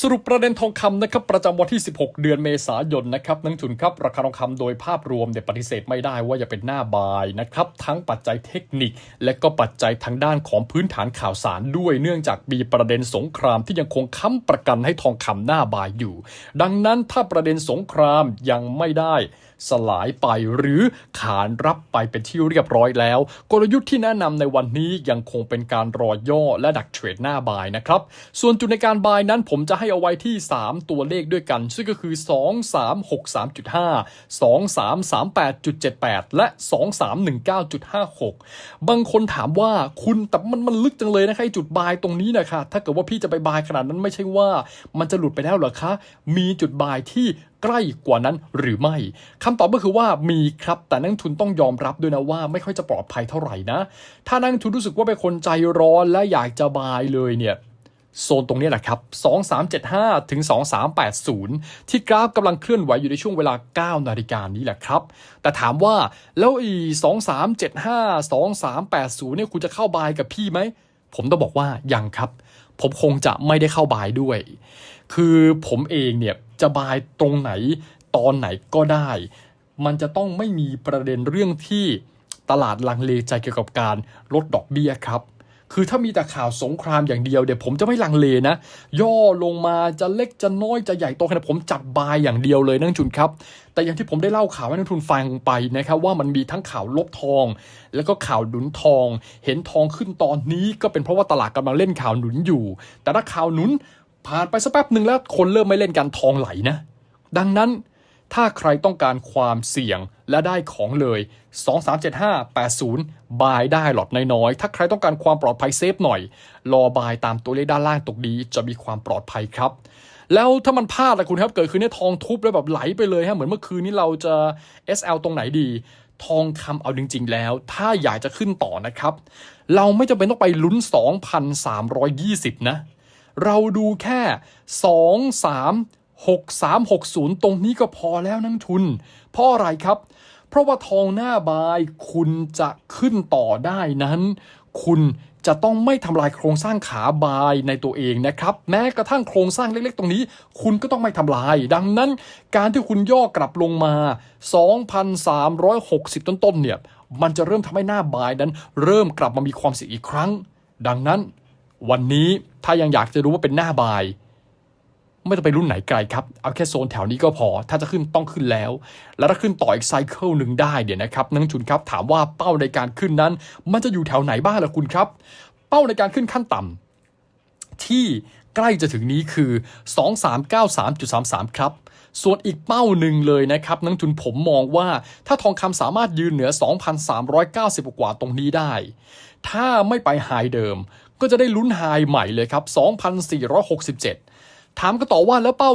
สรุปประเด็นทองคำนะครับประจำวันที่ 16 เดือนเมษายนนะครับนักทุนครับราคาทองคำโดยภาพรวมเนี่ยปฏิเสธไม่ได้ว่าจะเป็นหน้าบายนะครับทั้งปัจจัยเทคนิค และก็ปัจจัยทางด้านของพื้นฐานข่าวสารด้วย เนื่องจากมีประเด็นสงครามที่ยังคงค้ำประกันให้ทองคำหน้าบายอยู่ ดังนั้นถ้าประเด็นสงครามยังไม่ได้สลายไปหรือขานรับไปเป็นที่เรียบร้อยแล้ว กลยุทธ์ที่แนะนำในวันนี้ยังคงเป็นการรอย่อและดักเทรดหน้าบายนะครับส่วนจุดในการบายนั้นผมจะให้เอาไว้ที่ 3 ตัวเลขด้วยกัน ซึ่งก็คือ 2363.5 2338.78 และ 2319.56 บางคนถามว่าคุณแต่มันมันลึกจังเลยนะคะจุดบายตรงนี้นะคะ ถ้าเกิดว่าพี่จะไปบายขนาดนั้นไม่ใช่ว่ามันจะหลุดไปแล้วหรอคะ มีจุดบายที่ใกล้กว่านั้นหรือไม่คำตอบก็คือว่ามีครับ แต่นักทุนต้องยอมรับด้วยนะว่าไม่ค่อยจะปลอดภัยเท่าไหร่นะ ถ้านักทุนรู้สึกว่าเป็นคนใจร้อนและอยากจะบายเลยเนี่ย โซนตรงนี้แหละครับ 2375 ถึง 2380 ที่กราฟกำลังเคลื่อนไหวอยู่ในช่วงเวลา 9 นาฬิกานี้แหละครับ แต่ถามว่าแล้วอี 2375 2380 เนี่ยคุณจะเข้าบายกับพี่ไหม ผมต้องบอกว่ายังครับ ผมคงจะไม่ได้เข้าบายด้วย คือผมเองเนี่ยจะบายตรงไหนตอนไหนก็ได้ มันจะต้องไม่มีประเด็นเรื่องที่ตลาดลังเลใจเกี่ยวกับการลดดอกเบี้ยครับ คือถ้ามีแต่ข่าวสงครามอย่างเดียวเดี๋ยวผมจะไม่ลังเลนะ ย่อลงมาจะเล็กจะน้อยจะใหญ่โตขนาดผมจัดบายอย่างเดียวเลยนักลงทุนครับ แต่อย่างที่ผมได้เล่าข่าวให้นักทุนฟังไปนะครับว่ามันมีทั้งข่าวลบทอง แล้วก็ข่าวหนุนทอง เห็นทองขึ้นตอนนี้ก็เป็นเพราะว่าตลาดกำลังเล่นข่าวหนุนอยู่ แต่ถ้าข่าวหนุนผ่านไปสักแป๊บหนึ่งแล้วคนเริ่มไม่เล่นการทองไหลนะ ดังนั้น ถ้าใครต้องการความเสี่ยงและได้ของเลย 237580 บายได้หลอดน้อยๆ ถ้าใครต้องการความปลอดภัยเซฟหน่อย รอบายตามตัวเลขด้านล่างตรงนี้จะมีความปลอดภัยครับ แล้วถ้ามันพลาดล่ะคุณครับ เกิดคืนนี้ทองทุบแล้วแบบไหลไปเลยฮะ เหมือนเมื่อคืนนี้เราจะ SL ตรงไหนดี ทองคำเอาจริง ๆ แล้ว ถ้าอยากจะขึ้นต่อนะครับ เราไม่จำเป็นต้องไปลุ้น 2,320 นะ เราดูแค่ 2 3 6 3 6 0 ตรงนี้ก็พอแล้วนักทุน เพราะอะไรครับ เพราะว่าทองหน้าบายคุณจะขึ้นต่อได้นั้น คุณจะต้องไม่ทำลายโครงสร้างขาบายในตัวเองนะครับ แม้กระทั่งโครงสร้างเล็กๆ ตรงนี้ คุณก็ต้องไม่ทำลาย ดังนั้นการที่คุณย่อกลับลงมา 2,360 ต้นๆเนี่ยมันจะเริ่มทำให้หน้าบายนั้น เริ่มกลับมามีความเสี่ยงอีกครั้ง ดังนั้น วันนี้ถ้ายังอยากจะรู้ว่าเป็นหน้าบาย ไม่ต้องไปรุ่นไหนไกลครับ เอาแค่โซนแถวนี้ก็พอ ถ้าจะขึ้นต้องขึ้นแล้ว แล้วถ้าขึ้นต่ออีกไซเคิลหนึ่งได้เดี๋ยวนะครับนักลงทุนครับถามว่าเป้าในการขึ้นนั้น มันจะอยู่แถวไหนบ้างล่ะคุณครับ เป้าในการขึ้นขั้นต่ำที่ใกล้จะถึงนี้คือ 2393.33 ครับส่วนอีกเป้าหนึ่งเลยนะครับนักทุนผมมองว่าถ้าทองคำสามารถยืนเหนือ 2,390 กว่าตรงนี้ได้ ถ้าไม่ไปไฮเดิมก็จะได้ลุ้นไฮใหม่เลยครับ 2,467 ถามก็ต่อว่าแล้วเป้า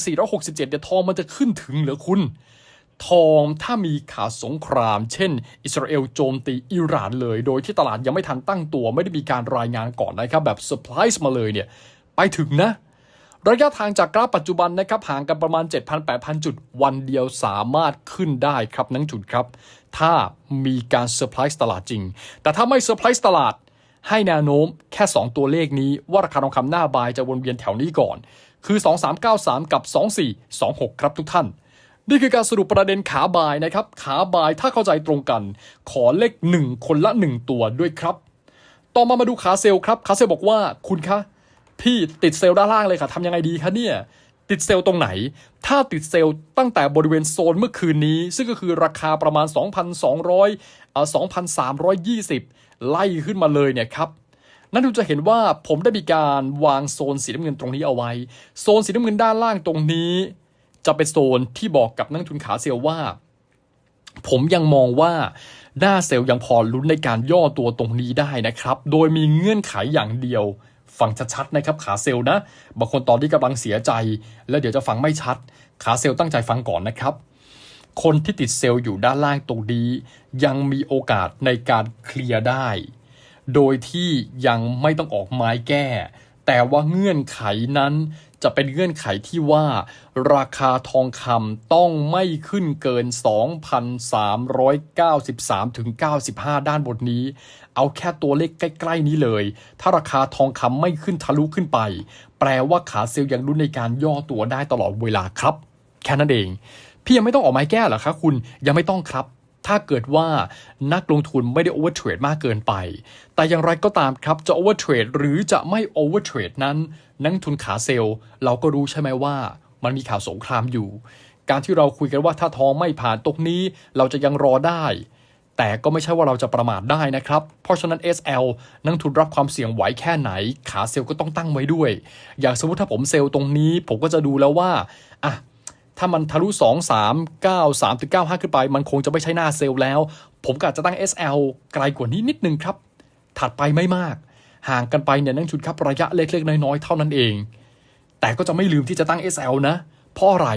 2,467เดี๋ยวทองมันจะขึ้นถึงเหรือคุณ ทองถ้ามีข่าวสงคราม เช่น อิสราเอลโจมตีอิหร่านเลย โดยที่ตลาดยังไม่ทันตั้งตัว ไม่ได้มีการรายงานก่อนนะครับ แบบเซอร์ไพรส์มาเลยเนี่ย ไปถึงนะระยะทางจากกราฟปัจจุบันนะครับห่างกันประมาณ 7,000-8,000 จุด วันเดียวสามารถขึ้นได้ครับนังจุดครับ ถ้ามีการเซอร์ไพรส์ตลาดจริง แต่ถ้าไม่เซอร์ไพรส์ตลาด ให้แนวโน้มแค่ 2 ตัวเลขนี้ว่าราคาทองคำหน้าบายจะวนเวียนแถวนี้ก่อน คือ 2393 กับ 2426 ครับทุกท่าน นี่คือการสรุปประเด็นขาบายนะครับ ขาบายถ้าเข้าใจตรงกัน ขอเลข 1 คนละ 1 ตัวด้วยครับ ต่อมามาดูขาเซลครับ ขาเซลบอกว่าคุณคะ พี่ติดเซลล์ด้านล่างเลยค่ะทำยังไงดีคะเนี่ยติดเซลล์ตรงไหน ถ้าติดเซลล์ตั้งแต่บริเวณโซนเมื่อคืนนี้ ซึ่งก็คือราคาประมาณ 2,200เอ่อ 2,320 ไล่ขึ้นมาเลยเนี่ยครับนั่นดูจะเห็นว่าผมได้มีการวางโซนสีน้ำเงินตรงนี้เอาไว้ โซนสีน้ำเงินด้านล่างตรงนี้ จะเป็นโซนที่บอกกับนักทุนขาเซลล์ว่า ผมยังมองว่าหน้าเซลล์ยังพอลุ้นในการย่อตัวตรงนี้ได้นะครับ โดยมีเงื่อนไขอย่างเดียว ฟังชัดๆนะครับขาเซลล์นะ บางคนตอนที่กำลังเสียใจ แล้วเดี๋ยวจะฟังไม่ชัด ขาเซลล์ตั้งใจฟังก่อนนะครับ คนที่ติดเซลล์อยู่ด้านล่างตรงนี้ ยังมีโอกาสในการเคลียร์ได้ โดยที่ยังไม่ต้องออกไม้แก้ แต่ว่าเงื่อนไขนั้นจะเป็นเงื่อนไขที่ว่า ราคาทองคำต้องไม่ขึ้นเกิน 2,393ถึง95 ด้านบนนี้ เอาแค่ตัวเลขใกล้ ๆ นี้เลย ถ้าราคาทองคำไม่ขึ้นทะลุขึ้นไป แปลว่าขาเซลล์ยังรุ้นในการย่อตัวได้ตลอดเวลาครับ แค่นั้นเอง พี่ยังไม่ต้องออกไม้แก้หรอคะคุณยังไม่ต้องครับ ถ้าเกิดว่านักลงทุนไม่ได้โอเวอร์เทรดมากเกินไป แต่อย่างไรก็ตามครับจะโอเวอร์เทรดหรือจะไม่โอเวอร์เทรดนั้น นักทุนขาเซลล์ เราก็รู้ใช่ไหมว่า มันมีข่าวสงครามอยู่ การที่เราคุยกันว่าถ้าทองไม่ผ่านตรงนี้ เราจะยังรอได้แต่ก็ไม่ใช่ว่าเราจะประมาทได้นะครับ เพราะฉะนั้น SL นักทุนรับความเสี่ยงไหวแค่ไหน ขาเซลล์ก็ต้องตั้งไว้ด้วย อย่างสมมติถ้าผมเซลล์ตรงนี้ ผมก็จะดูแล้วว่า อะ ถ้ามันทะลุ 2 3 9 3ถึง95 ขึ้นไป มันคงจะไม่ใช่หน้าเซลล์แล้ว ผมก็อาจจะตั้ง SL ไกลกว่านี้นิดนึงครับ ถัดไปไม่มาก ห่างกันไปเนี่ยนั่งชุดครับระยะเล็กๆ น้อยๆ เท่านั้นเอง แต่ก็จะไม่ลืมที่จะตั้ง SL นะ เพราะอะไร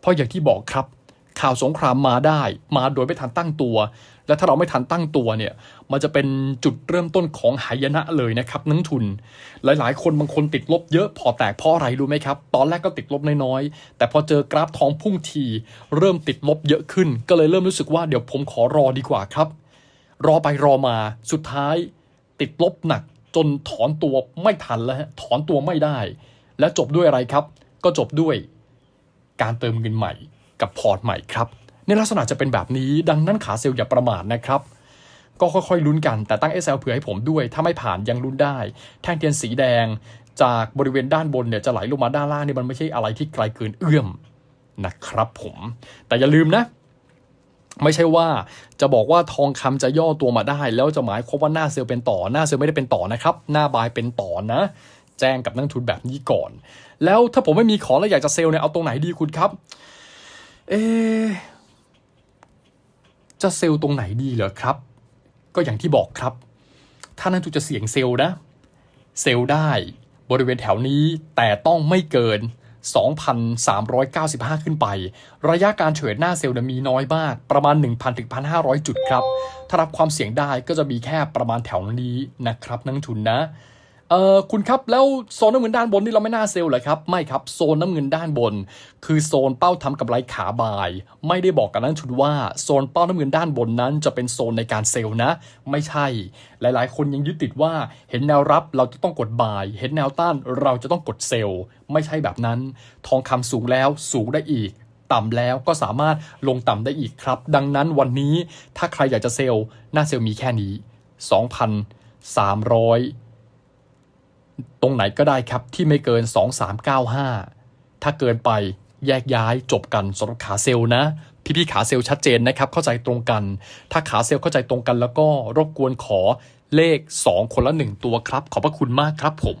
เพราะอย่างที่บอกครับ ข่าวสงครามมาได้ มาโดยไม่ทันตั้งตัว และถ้าเราไม่ทันตั้งตัวเนี่ย มันจะเป็นจุดเริ่มต้นของหายนะเลยนะครับนักทุน หลายๆ คนบางคนติดลบเยอะพอแตกเพราะอะไรรู้ไหมครับ ตอนแรกก็ติดลบน้อยๆ แต่พอเจอกราฟทองพุ่งทีเริ่มติดลบเยอะขึ้น ก็เลยเริ่มรู้สึกว่าเดี๋ยวผมขอรอดีกว่าครับ รอไปรอมาสุดท้าย ติดลบหนักจนถอนตัวไม่ทันแล้วถอนตัวไม่ได้ และจบด้วยอะไรครับ ก็จบด้วยการเติมเงินใหม่กับพอร์ตใหม่ครับ ในลักษณะจะเป็นแบบนี้ ดังนั้นขาเซลล์อย่าประมาทนะครับ ก็ค่อยๆลุ้นกันแต่ตั้ง SL เผื่อให้ผมด้วย ถ้าไม่ผ่านยังลุ้นได้ แท่งเทียนสีแดงจากบริเวณด้านบนเนี่ยจะไหลลงมาด้านล่างนี่มันไม่ใช่อะไรที่ไกลเกินเอื้อมนะครับผม แต่อย่าลืมนะ ไม่ใช่ว่าจะบอกว่าทองคำจะย่อตัวมาได้ แล้วจะหมายความว่าหน้าเซลล์เป็นต่อหน้าเซลล์ไม่ได้เป็นต่อนะครับ หน้าบายเป็นต่อนะ แจ้งกับนักทุนแบบนี้ก่อน แล้วถ้าผมไม่มีของแล้วอยากจะเซลล์เนี่ยเอาตรงไหนดีคุณครับ เอะ จะเซลล์ตรงไหนดีเหรอครับ ก็อย่างที่บอกครับ ถ้านักทุนจะเสี่ยงเซลล์นะ เซลล์ได้บริเวณแถวนี้แต่ต้องไม่เกิน 2,395 ขึ้นไป ระยะการเทรดหน้าเซลล์มีน้อยมาก ประมาณ 1,000ถึง1,500 จุดครับ ถ้ารับความเสี่ยงได้ก็จะมีแค่ประมาณแถวนี้นะครับนักทุนนะ เออคุณครับแล้วโซนน้ำเงินด้านบนนี่เราไม่น่าเซลล์เหรอครับ ไม่ครับโซนน้ำเงินด้านบน คือโซนเป้าทำกำไรขาบาย ไม่ได้บอกกับนักลงทุนว่าโซนเป้าน้ำเงินด้านบนนั้น จะเป็นโซนในการเซลล์นะ ไม่ใช่ หลายๆ คนยังยึดติดว่าเห็นแนวรับเราจะต้องกดบาย เห็นแนวต้านเราจะต้องกดเซลล์ไม่ใช่แบบนั้น ทองคำสูงแล้วสูงได้อีกต่ำแล้วก็สามารถลงต่ำได้อีกครับ ดังนั้นวันนี้ถ้าใครอยากจะเซลล์หน้าเซลล์มีแค่นี้ 2,300 ตรงไหนก็ได้ครับที่ไม่เกิน 2395 ถ้าเกินไปแยกย้ายจบกันสำหรับขาเซลล์นะ พี่ๆขาเซลล์ชัดเจนนะครับ เข้าใจตรงกัน ถ้าขาเซลล์เข้าใจตรงกันแล้วก็รบกวนขอเลข 2 คนละ 1 ตัวครับ ขอบพระคุณมากครับผม